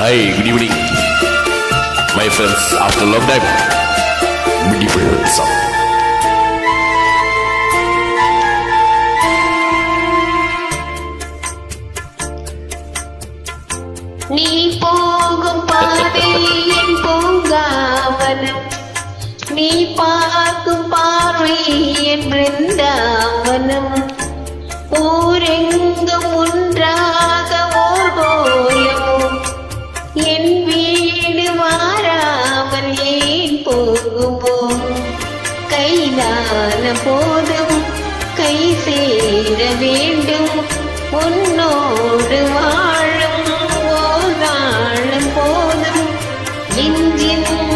Hi, good evening. My friends, after a long time, beautiful song. நீ போதும். கை சேர வேண்டும். உன்னோடு வாழும். ஓர் போதும். இன்றின்மே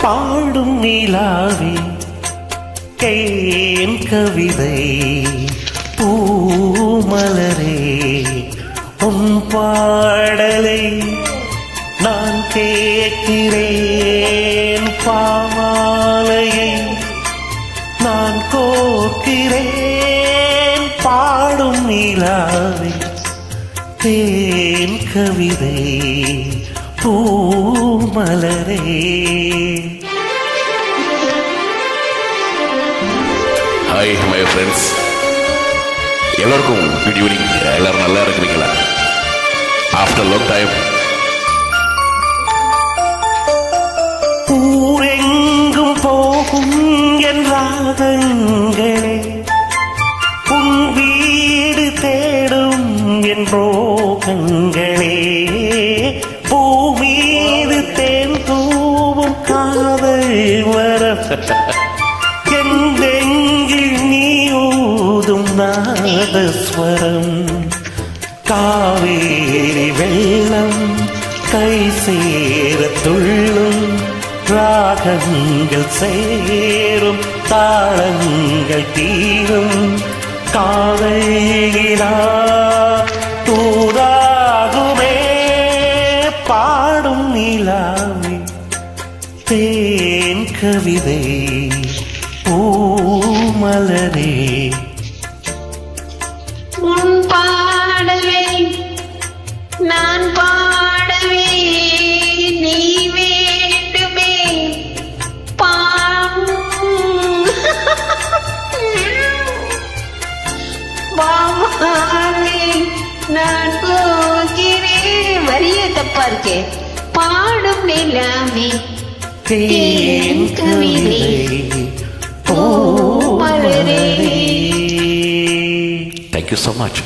பாடும் நிலாவே கேன் கவிதை. பூமலரே உன் பாடலை கேட்கிறேன் பாமாலையை. நான் கோக்கிறேன் பாடும் நிலாவை. தேன் கவிதை பூமலரே. ஹாய் மை ஃப்ரெண்ட்ஸ் எல்லாருக்கும் குட் ஈவினிங் எல்லாரும் நல்லா இருக்கிறீங்களா? ஆஃப்டர் லாங் டைம் கண்களே உன் வீடு தேடும் என் ரோகங்களே பூமீது தேன் தூவும் காதல் வரம் எங்கெங்கில் நீ ஊதும் நாதஸ்வரம் காவேரி வெள்ளம் கை சேர துள்ளும் ராகங்கள் சேரும். தாளங்கள் தீரும். காதலிலா தூதாகுமே. பாடும் நிலாவே. தேன் கவிதை பூமலரே. உன் பாடலை நான் பா பாமாலே நான் போகிறேன். வரிய தப்பா இருக்கே. பாடும் நிலாமே தேன் கவிதை பூமலரே பூமலரே தேங்க்யூ ஸோ மச்